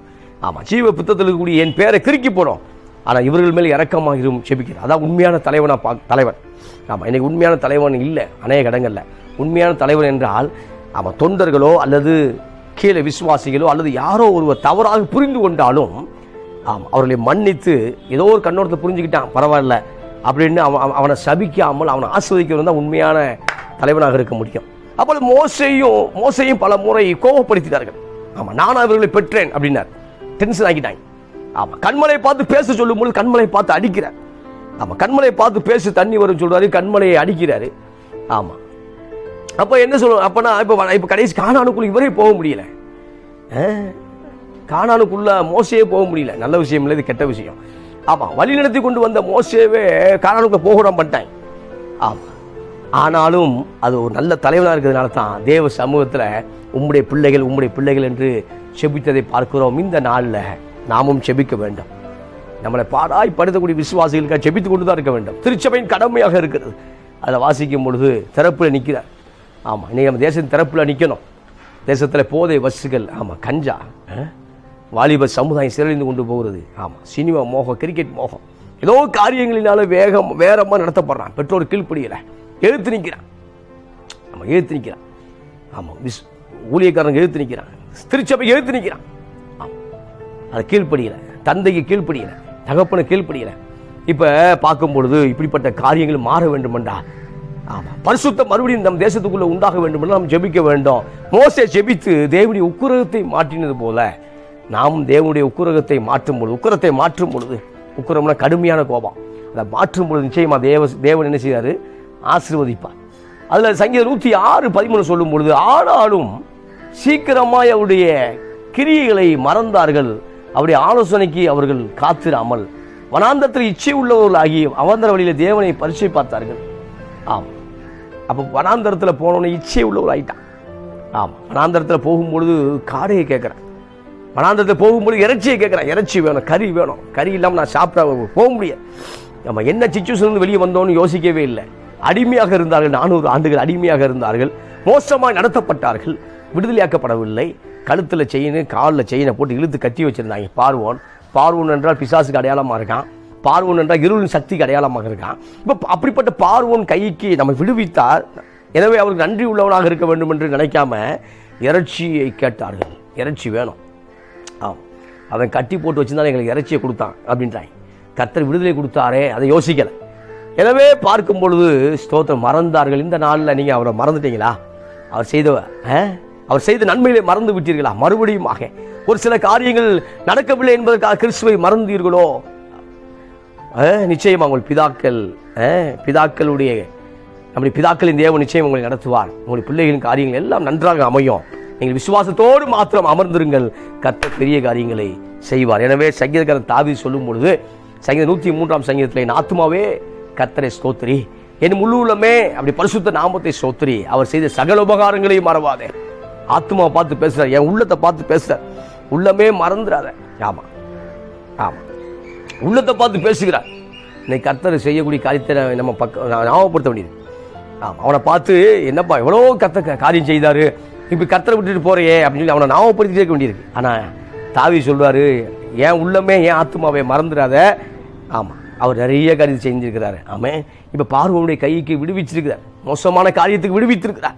ஆமாம் ஜீவ புத்தகத்தில் இருக்கக்கூடிய என் பேரை கிறுக்கி போடும். ஆனால் இவர்கள் மேல் இறக்கமாக இரும் செபிக்கிறார். அதான் உண்மையான தலைவனாக பா தலைவன். ஆமாம் இன்றைக்கி உண்மையான தலைவன் இல்லை. அநேக இடங்களில். உண்மையான தலைவன் என்றால் அவன் தொண்டர்களோ அல்லது கீழே விசுவாசிகளோ அல்லது யாரோ ஒருவர் தவறாக புரிந்து கொண்டாலும் ஆமாம் அவர்களை மன்னித்து ஏதோ ஒரு கண்ணோட்டத்தை புரிஞ்சுக்கிட்டான் பரவாயில்ல அப்படின்னு அவன் அவன் அவனை சபிக்காமல் அவனை ஆஸ்வதிக்கிறது தான் உண்மையான தலைவனாக இருக்க முடியும். அப்போது மோசையும் மோசையும் பல முறை கோபப்படுத்தினார்கள். ஆமாம் நான் அவர்களை பெற்றேன் அப்படின்னார். டென்ஷன் ஆகிட்டாங்க ஆமாம் கண்மலை பார்த்து பேச சொல்லும்போது கண்மலை பார்த்து அடிக்கிறார். ஆமாம் கண்மலை பார்த்து பேசி தண்ணி வரும் சொல்கிறாரு கண்மலையை அடிக்கிறாரு. ஆமாம் அப்போ என்ன சொல்லுவோம் அப்போனா இப்போ இப்போ கடைசி காணானுக்குள்ள இவரே போக முடியல. காணானுக்குள்ள மோசையே போக முடியல. நல்ல விஷயம் இல்லை இது கெட்ட விஷயம். ஆமாம் வழி நடத்தி கொண்டு வந்த மோசேவே காணானுக்குள்ள போகலாம் பண்ணிட்டாங்க. ஆமாம் ஆனாலும் அது ஒரு நல்ல தலைவனாக இருக்கிறதுனால தான் தேவ சமூகத்தில் உம்முடைய பிள்ளைகள் உம்முடைய பிள்ளைகள் என்று செபித்ததை பார்க்கிறோம். இந்த நாளில் நாமும் செபிக்க வேண்டும். நம்மளை பாடாய் படுத்தக்கூடிய விசுவாசிகளுக்காக செபித்து கொண்டு தான் இருக்க வேண்டும். திருச்சபையின் கடமையாக இருக்கிறது. அதை வாசிக்கும் பொழுது திறப்பில் நிற்கிறார் ஆமாம் இன்றைக்கி நம்ம தேசத்தின் திறப்பில் நிற்கணும் தேசத்தில் போதை வசுகள் ஆமாம் கஞ்சா ஆ? வாலிப சமுதாயம் சிறழிந்து கொண்டு போகிறது. ஆமாம் சினிமா மோகம் கிரிக்கெட் மோகம். ஏதோ காரியங்களினால வேகம் வேகமாக நடத்தப்படுறான். பெற்றோர் கீழ்ப்படியலை. எழுத்து நிற்கிறான் ஆமாம் எழுத்து நிற்கிறான் ஆமாம் விஸ் ஊழியக்காரன் எழுத்து நிற்கிறான் திருச்சபை எழுத்து நிற்கிறான் ஆமாம் அதை கீழ்ப்படியலை. தந்தைக்கு கீழ்ப்படியலை. தகப்பனை கீழ்ப்படியலை. இப்போ பார்க்கும் பொழுது இப்படிப்பட்ட காரியங்கள் மாற வேண்டும் என்றா ஆமாம் பரிசுத்த மறுபடியும் நம் தேசத்துக்குள்ளே உண்டாக வேண்டும் என்று நாம் ஜெபிக்க வேண்டும். மோசை ஜெபித்து தேவனுடைய உக்குரகத்தை மாற்றினது போல நாமும் தேவனுடைய உக்குரகத்தை மாற்றும் பொழுது உக்குரத்தை மாற்றும் பொழுது உக்குரம்னா கடுமையான கோபம். அதை மாற்றும் பொழுது நிச்சயமா தேவ தேவன் என்ன செய்வாரு ஆசிர்வதிப்பார். அதில் சங்கீத நூற்றி ஆறு பதிமூணு சொல்லும் பொழுது ஆனாலும் சீக்கிரமாய் அவருடைய கிரியைகளை மறந்தார்கள். அவருடைய ஆலோசனைக்கு அவர்கள் காத்திராமல் வனாந்தரத்தில் இச்சை உள்ளவர்கள் ஆகி அவந்தர வழியில் தேவனை பரிசை பார்த்தார்கள். ஆம். அப்போ வனாந்தரத்தில் போனோன்னே இச்சை உள்ளவர் ஆயிட்டான் ஆமாம் வனாந்தரத்தில் போகும்பொழுது காடையை கேட்குறேன். வனாந்தரத்தில் போகும்பொழுது இறைச்சியை கேட்குறேன். இறைச்சி வேணும் கறி வேணும். கறி இல்லாமல் நான் சாப்பிட போக முடியாது. நம்ம என்ன சுச்சுவேஷன் வெளியே வந்தோன்னு யோசிக்கவே இல்லை. அடிமையாக இருந்தார்கள் நானூறு ஆண்டுகள் அடிமையாக இருந்தார்கள் மோசமாக நடத்தப்பட்டார்கள் விடுதலையாக்கப்படவில்லை. கழுத்தில் செயின் காலில் செயினை போட்டு இழுத்து கட்டி வச்சுருந்தாங்க. பார்வோன் பார்வோன் என்றால் பிசாசுக்கு அடையாளமாக இருக்கான். பார்வோன் என்றால் இருளின் சக்திக்கு அடையாளமாக இருக்கான். இப்போ அப்படிப்பட்ட பார்வோன் கைக்கு நம்ம விடுவித்தார் எனவே அவருக்கு நன்றி உள்ளவனாக இருக்க வேண்டும் என்று நினைக்காம இறைச்சியை கேட்டார்கள். இறைச்சி வேணும். ஆம். அவன் கட்டி போட்டு வச்சுருந்தா எங்களுக்கு இறைச்சியை கொடுத்தான் அப்படின்றாங்க கத்தர் விடுதலை கொடுத்தாரே அதை யோசிக்கலை. எனவே பார்க்கும் பொழுது ஸ்தோத்திரம் மறந்தார்கள். இந்த நாளில் நீங்கள் அவரை மறந்துட்டீங்களா? அவர் செய்த அவர் செய்த நன்மைகளை மறந்து விட்டீர்களா? மறுபடியும் ஆக ஒரு சில காரியங்கள் நடக்கவில்லை என்பதற்காக கிறிஸ்துவை மறந்தீர்களோ? ஆ, நிச்சயமா உங்கள் பிதாக்கள் ஆ, பிதாக்களுடைய நம்முடைய பிதாக்களின் தேவன் நிச்சயம் உங்களை நடத்துவார். உங்களுடைய பிள்ளைகளின் காரியங்கள் எல்லாம் நன்றாக அமையும். நீங்கள் விசுவாசத்தோடு மாத்திரம் அமர்ந்திருங்கள். கத்த பெரிய காரியங்களை செய்வார். எனவே சங்கீதக்காரன் தாவி சொல்லும் பொழுது சங்கீத நூற்றி மூன்றாம் சங்கீதத்தில் என் ஆத்மாவே கத்தரை ஸ்தோத்ரி என் முழு அப்படி பரிசுத்த நாமத்தை ஸ்தோத்திரி. அவர் செய்த சகல உபகாரங்களையும் மறவாதே. ஆத்மாவை பார்த்து பேசுறார். என் உள்ளத்தை பார்த்து பேசுறார். உள்ளமே மறந்துடாத ஆமா. ஆமா. உள்ளத்தை பார்த்து பேசுகிறார். இன்னைக்கு கர்த்தர் செய்யக்கூடிய காரியத்தை நம்ம பக்க ஞாபகப்படுத்த வேண்டியது. ஆமாம் அவனை பார்த்து என்னப்பா எவ்வளோ கத்த காரியம் செய்தாரு. இப்போ கத்தரை விட்டுட்டு போறையே அப்படின்னு சொல்லி அவனை ஞாபகப்படுத்தி இருக்க வேண்டியிருக்கு ஆனால் தாவி சொல்வார் என் உள்ளமே என் ஆத்மாவை மறந்துடாத ஆமாம் அவர் நிறைய காரியத்தை செஞ்சிருக்கிறாரு. ஆமே. இப்போ பார்வனுடைய கைக்கு விடுவிச்சிருக்கிறார். மோசமான காரியத்துக்கு விடுவித்திருக்கிறார்.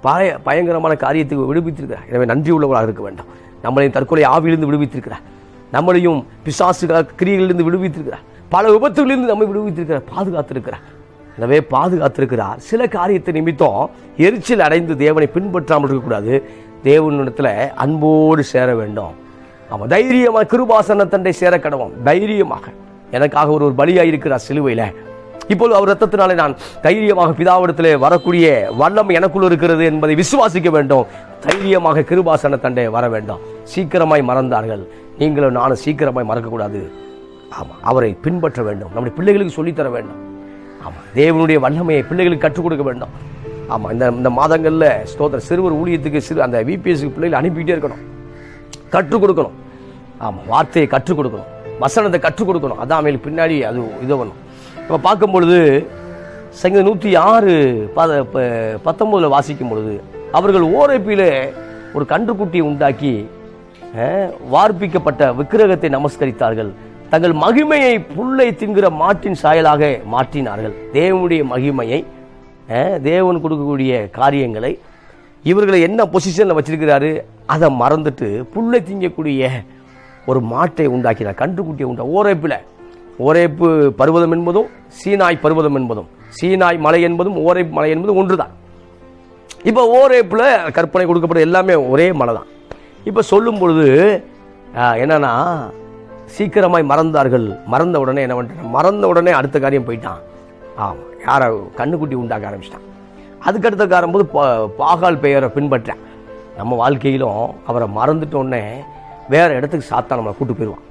பய பயங்கரமான காரியத்துக்கு விடுவித்திருக்கிறார். எனவே நன்றி உள்ளவராக இருக்க வேண்டும். நம்மளையும் தற்கொலை ஆவியிலிருந்து விடுவித்திருக்கிறார். நம்மளையும் பிசாசு கிரியைகளிலிருந்து விடுவித்திருக்கிறார். பல விபத்துகளிலிருந்து நம்மை விடுவித்திருக்கிறார். பாதுகாத்திருக்கிறார். எனவே பாதுகாத்திருக்கிறார். சில காரியத்தை நிமித்தம் எரிச்சல் அடைந்து தேவனை பின்பற்றாமல் இருக்கக்கூடாது. தேவனிடத்தில் அன்போடு சேர வேண்டும். ஆமாம் தைரியமாக கிருபாசன தண்டை சேர கடவோம் தைரியமாக. எனக்காக ஒரு ஒரு பலியாக இருக்கிறார் சிலுவையில். இப்போது அவர் ரத்தத்தினாலே நான் தைரியமாக பிதாவிடத்தில் வரக்கூடிய வல்லம் எனக்குள் இருக்கிறது என்பதை விசுவாசிக்க வேண்டும். தைரியமாக கிருபாசன தண்டை வர வேண்டும். சீக்கிரமாய் மறந்தார்கள். நீங்களும் நானும் சீக்கிரமாய் மறக்கக்கூடாது. ஆமாம் அவரை பின்பற்ற வேண்டும். நம்முடைய பிள்ளைகளுக்கு சொல்லித்தர வேண்டும். ஆமாம் தேவனுடைய வல்லமையை பிள்ளைகளுக்கு கற்றுக் கொடுக்க வேண்டும். ஆமாம் இந்த இந்த மாதங்களில் ஸ்தோத்திர சிறுவர் ஊழியத்துக்கு சிறு அந்த விபிஎஸ்க்கு பிள்ளைகளை அனுப்பிக்கிட்டே இருக்கணும். கற்றுக் கொடுக்கணும். ஆமாம் வார்த்தையை கற்றுக் கொடுக்கணும். வசனத்தை கற்றுக் கொடுக்கணும். அதான் அவங்களுக்கு பின்னாடி அது இது பண்ணும் இப்போ பார்க்கும் பொழுது சங்கீதம் நூற்றி ஆறு பத ப- வாசிக்கும் பொழுது அவர்கள் ஓரைப்பிலே ஒரு கன்றுக்குட்டியை உண்டாக்கி வார்ப்பிக்கப்பட்ட விக்கிரகத்தை நமஸ்கரித்தார்கள். தங்கள் மகிமையை புல்லை தின்கிற மாட்டின் சாயலாக மாற்றினார்கள். தேவனுடைய மகிமையை தேவன் கொடுக்கக்கூடிய காரியங்களை இவர்களை என்ன பொசிஷனில் வச்சிருக்கிறாரு அதை மறந்துட்டு புல்லை திங்கக்கூடிய ஒரு மாற்றை உண்டாக்கினார் கன்றுக்குட்டியை உண்டா ஓரேப்பில் ஓரேப்பு பருவதம் என்பதும் சீனாய் பருவதம் என்பதும் சீனாய் மலை என்பதும் ஓரேப்பு மலை என்பதும் ஒன்று தான் இப்போ ஓரேப்பில் கற்பனை கொடுக்கப்பட்ட எல்லாமே ஒரே மலை தான் இப்போ சொல்லும் பொழுது என்னன்னா சீக்கிரமாய் மறந்தார்கள் மறந்த உடனே என்ன பண்ணிட்டான்? மறந்த உடனே அடுத்த காரியம் போயிட்டான். ஆமாம் யாரை கண்ணுக்குட்டி உண்டாக்க ஆரம்பிச்சிட்டான். அதுக்கு அடுத்த காரம் போது பாகால் பெயரை பின்பற்றேன் நம்ம வாழ்க்கையிலும் அவரை மறந்துட்ட வேறு இடத்துக்கு சாத்தா நம்மளை கூட்டு போயிடுவான்.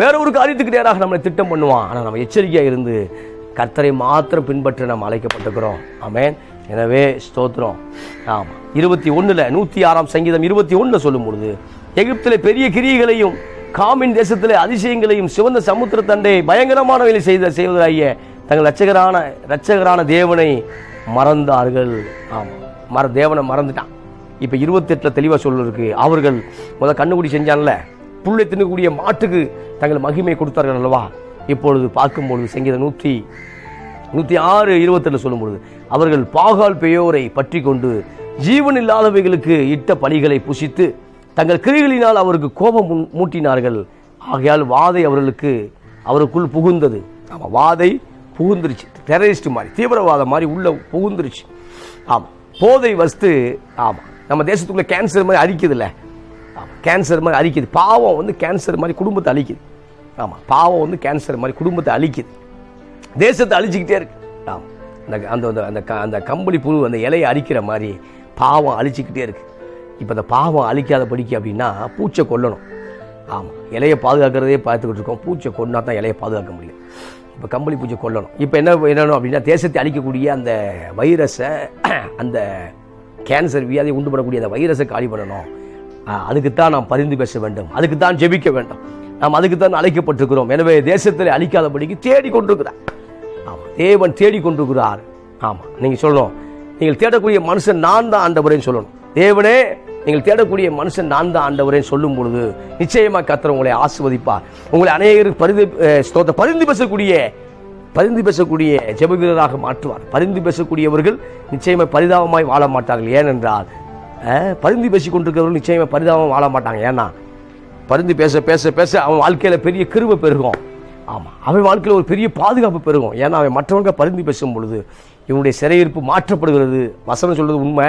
வேற ஒரு காரியத்துக்கு நேராக நம்மளை திட்டம் பண்ணுவான். ஆனால் நம்ம எச்சரிக்கையாக இருந்து கர்த்தரை மாத்திரம் பின்பற்றி நம்ம அழைக்கப்பட்டிருக்கிறோம். ஆமேன். எனவே ஸ்தோத்திரம். ஆமாம் இருபத்தி ஒன்றில் நூற்றி ஆறாம் சங்கீதம் இருபத்தி ஒன்றில் சொல்லும் பொழுது எகிப்தில் பெரிய கிரியைகளையும் காமின் தேசத்தில் அதிசயங்களையும் சிவந்த சமுத்திர தண்டை பயங்கரமானவைகளை செய்த செய்வதாகிய தங்கள் ரச்சகரான ரச்சகரான தேவனை மறந்தார்கள். ஆமாம் மற தேவனை மறந்துட்டான். இப்போ இருபத்தெட்டில் தெளிவாக சொல்லிருக்கு அவர்கள் முத கண்ணுக்குடி செஞ்சான்ல புள்ளை தின்னக்கூடிய மாட்டுக்கு தங்கள் மகிமை கொடுத்தார்கள் அல்லவா? இப்பொழுது பார்க்கும்பொழுது சங்கீதம் நூற்றி நூற்றி ஆறு இருபத்தெட்டில் சொல்லும்பொழுது அவர்கள் பாகால் பெயோரை பற்றி கொண்டு ஜீவன் இல்லாதவைகளுக்கு இட்ட பலிகளை புசித்து தங்கள் கிரிகளினால் அவருக்கு கோபம் மூட்டினார்கள். ஆகையால் வாதை அவர்களுக்கு அவருக்குள் புகுந்தது. ஆமாம் வாதை புகுந்துருச்சு. டெரரிஸ்ட் மாதிரி தீவிரவாதம் மாதிரி உள்ள புகுந்துருச்சு. ஆமாம் போதை வஸ்து ஆமாம் நம்ம தேசத்துக்குள்ள கேன்சர் மாதிரி அழிக்குதுல்ல? கேன்சர் மாதிரி அழிக்குது. பாவம் வந்து கேன்சர் மாதிரி குடும்பத்தை அழிக்குது. ஆமாம் பாவம் வந்து கேன்சர் மாதிரி குடும்பத்தை அழிக்குது. தேசத்தை அழிச்சிக்கிட்டே இருக்கு. ஆமாம் அந்த அந்த அந்த- அந்த க- அந்த கம்பளி புழு அந்த இலையை அழிக்கிற மாதிரி பாவம் அழிச்சிக்கிட்டே இருக்கு. இப்போ அந்த பாவம் அழிக்காத படிக்க அப்படின்னா பூச்சை கொல்லணும். ஆமாம் இலையை பாதுகாக்கிறதே பார்த்துக்கிட்டு இருக்கோம். பூச்சை கொண்டா தான் இலையை பாதுகாக்க முடியும். இப்போ கம்பளி பூச்சை கொல்லணும். இப்போ என்ன என்னணும் அப்படின்னா தேசத்தை அழிக்கக்கூடிய அந்த வைரஸை அந்த கேன்சர் வியாதி உண்டு பண்ணக்கூடிய அந்த வைரஸை காலி பண்ணணும். அதுக்குத்தான் நாம் பரிந்து பேச வேண்டும். அதுக்கு தான் ஜெபிக்க வேண்டும். நாம் அதுக்குத்தான் அழைக்கப்பட்டிருக்கிறோம். எனவே தேசத்தில் அழிக்காதபடிக்கு தேடி கொண்டிருக்கிறார் ஆமாம் தேவன் தேடி கொண்டிருக்கிறார் ஆமாம் நீங்கள் சொல்லணும். நீங்கள் தேடக்கூடிய மனுஷன் நான் தான் ஆண்டவரேன்னு சொல்லணும். தேவனே நீங்கள் தேடக்கூடிய மனுஷன் நான் தான் ஆண்டவரேன்னு சொல்லும் பொழுது நிச்சயமாக கத்திர உங்களை ஆசிர்வதிப்பார். உங்களை அநேகருக்கு பரிந்து பரிந்து பேசக்கூடிய பரிந்து பேசக்கூடிய ஜெப வீரராக மாற்றுவார். பரிந்து பேசக்கூடியவர்கள் நிச்சயமாக பரிதாபமாய் வாழ மாட்டார்கள். ஏனென்றால் பரிந்து பேசி கொண்டிருக்கிறவர்கள் நிச்சயமாக பரிதாபம் வாழ மாட்டாங்க. ஏன்னா பரிந்து பேச பேச பேச அவன் வாழ்க்கையில் பெரிய கிருபை பெருகும். ஆமாம் அவன் வாழ்க்கையில் ஒரு பெரிய பாதுகாப்பு பெருகும். ஏன்னா அவன் மற்றவங்க பரிந்து பேசும் பொழுது இவனுடைய சிறையிருப்பு மாற்றப்படுகிறது. வசனம் சொல்வது உண்மை.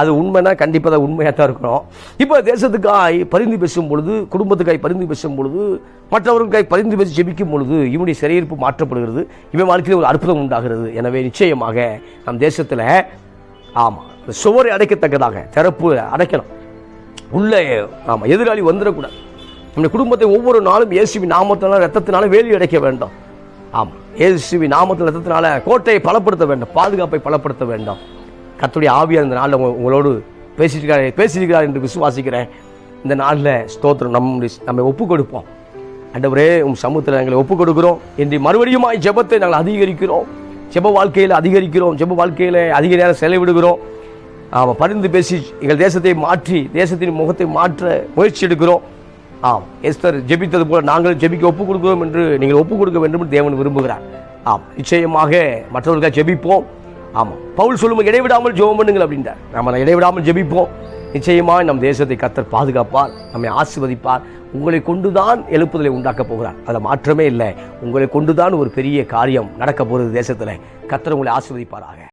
அது உண்மைனா கண்டிப்பாக தான் உண்மையாக தான் இருக்கணும் இப்போ தேசத்துக்காய் பரிந்து பேசும் பொழுது குடும்பத்துக்காய் பரிந்து பேசும் பொழுது மற்றவர்களுக்காய் பரிந்து பேசி ஜெபிக்கும் பொழுது இவனுடைய சிறையிருப்பு மாற்றப்படுகிறது. இவன் வாழ்க்கையில் ஒரு அற்புதம் உண்டாகிறது. எனவே நிச்சயமாக நம் தேசத்தில் ஆமாம் சுவரை அடைக்கத்தக்கதாக திறப்பு அடைக்கணும். உள்ளே ஆமாம் எதிராளி வந்துடக்கூடாது. நம்முடைய குடும்பத்தை ஒவ்வொரு நாளும் இயேசுவி நாமத்தினால ரத்தத்தினால வேலி அடைக்க வேண்டும். ஆமாம் இயேசுவி நாமத்தில் ரத்தத்தினால கோட்டையை பலப்படுத்த வேண்டும் பாதுகாப்பை பலப்படுத்த வேண்டும். கத்துடைய ஆவியார் இந்த நாளில் உங்களோடு பேசியிருக்கிறார் பேசியிருக்கிறார் என்று விசுவாசிக்கிறேன். இந்த நாளில் ஸ்தோத்திரம் நம்ம நம்ம ஒப்பு கொடுப்போம் அண்டவரே உம் சமூகத்தில் எங்களை ஒப்பு கொடுக்கிறோம் என்று மறுபடியுமாய் ஜெபத்தை நாங்கள் அதிகரிக்கிறோம். ஜெப வாழ்க்கையில் அதிகரிக்கிறோம். ஜெப வாழ்க்கையில் அதிக நேரம் செலவிடுகிறோம். ஆமாம் பரிந்து பேசி எங்கள் தேசத்தை மாற்றி தேசத்தின் முகத்தை மாற்ற முயற்சி எடுக்கிறோம். ஆம் எஸ்தர் ஜெபித்தது போல நாங்கள் ஜெபிக்க ஒப்பு கொடுக்கிறோம் என்று நீங்கள் ஒப்பு கொடுக்க வேண்டும் என்று தேவன் விரும்புகிறார். ஆம் நிச்சயமாக மற்றவர்களுக்காக ஜெபிப்போம். ஆமாம் பவுல் சொல்லும்போது இடைவிடாமல் ஜெபம் பண்ணுங்கள் அப்படின்றார். நம்ம இடைவிடாமல் ஜெபிப்போம். நிச்சயமாக நம் தேசத்தை கத்தர் பாதுகாப்பார் நம்மை ஆசிர்வதிப்பார். உங்களை கொண்டு தான் எழுப்புதலை உண்டாக்கப் போகிறார். அதில் மாற்றமே இல்லை. உங்களை கொண்டுதான் ஒரு பெரிய காரியம் நடக்க போகிறது தேசத்தில். கத்தர் உங்களை ஆசிர்வதிப்பாராக.